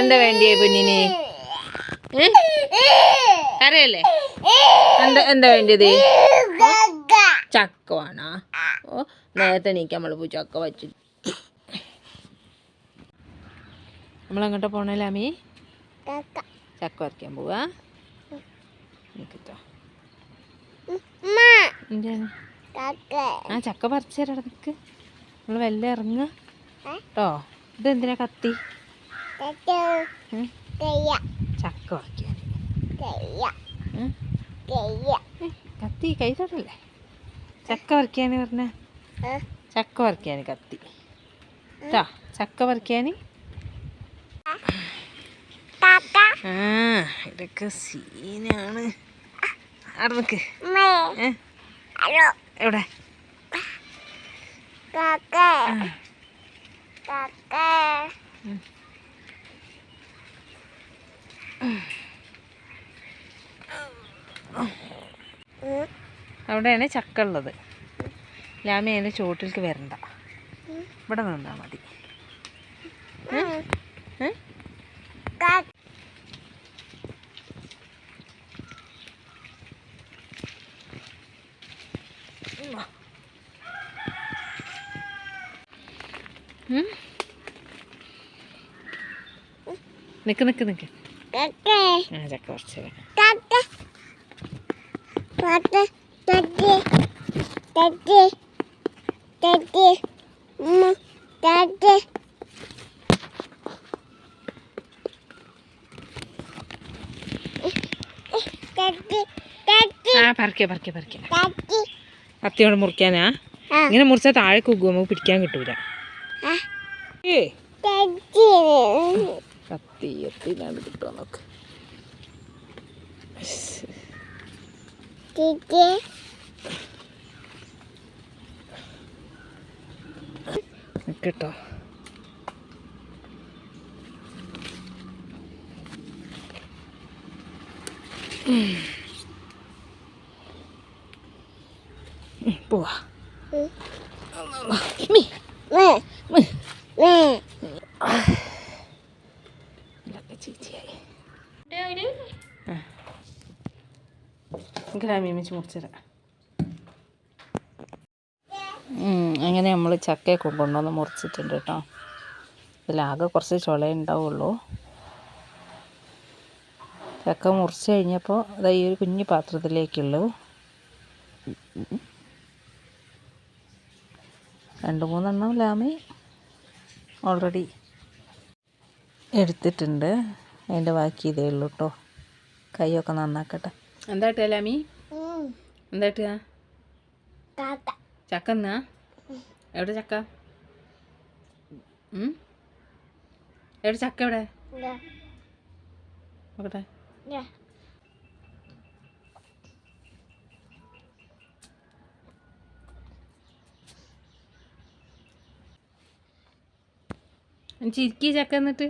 എന്താ വേണ്ടിയേ കുഞ്ഞിന്? അറിയല്ലേ എന്താ എന്താ വേണ്ടിയത്? ചക്ക വേണോ ഓ നേരത്തെ നീക്കി നമ്മൾ പോയി ചക്ക വച്ചു. നമ്മളെങ്ങോട്ടാ പോണല്ലേ ലാമി? ചക്ക വരയ്ക്കാൻ പോവാ? എന്താണ് ആ ചക്ക പറിച്ചു തരാം നിക്ക് നമ്മൾ വല്ല ഇറങ്ങുക. കേട്ടോ ഇതെന്തിനാ കത്തി? ചക്ക കത്തി കൈ തൊട്ടല്ലേ ചക്ക വറക്കാന് പറഞ്ഞ? ചക്ക വറക്കാന് കത്തി. ചക്ക വറക്കാന് ആ ഇതൊക്കെ സീനാണ്. ആർക്ക് എവിടെ? അവിടെയാണ് ചക്ക ഉള്ളത് ലാമി അതിന്റെ ചോട്ടിലേക്ക് വരണ്ട. ഇവിടെ നിന്നാൽ മതി? നിക്ക് നിക്ക് നിക്ക്. ആ ചക്ക കുറച്ച് തരാം. ആ പറിക്കുക പറിക്കുക പറിക്കുക കത്തിയോട് മുറിക്കാനാ? ഇങ്ങനെ മുറിച്ചാൽ താഴെ കുഗ്ഗു നമുക്ക് പിടിക്കാൻ കിട്ടൂല. കത്തി എത്തില്ലാണ്ട് കിട്ടുമോ നോക്ക്. നിക്കട്ടോ ഉം, പോവാ. ചീച്ചയായി. എനിക്ക് ലാമി വെച്ച് അങ്ങനെ നമ്മൾ ചക്കയൊക്കെ കൊണ്ടുവന്ന് മുറിച്ചിട്ടുണ്ട് കേട്ടോ. ഇതിലാകെ കുറച്ച് ചുള ഉണ്ടാവുള്ളൂ. ചക്ക മുറിച്ച് കഴിഞ്ഞപ്പോൾ അതാ ഈ ഒരു കുഞ്ഞു പാത്രത്തിലേക്കുള്ളൂ. രണ്ട് മൂന്നെണ്ണം ലാമി ഓൾറെഡി എടുത്തിട്ടുണ്ട്. അതിന്റെ ബാക്കി ഇതേ ഉള്ളൂ കേട്ടോ. കൈയൊക്കെ നന്നാക്കട്ടെ. എന്താ ഇട്ടാ ലാമി? എന്താ ഇട്ടാ? ചക്ക എന്നാ എവിടെ ചക്ക? എവിടെ ചക്ക എവിടെ നോക്കട്ടെ. ചിരിക്കി ചക്ക എന്നിട്ട്?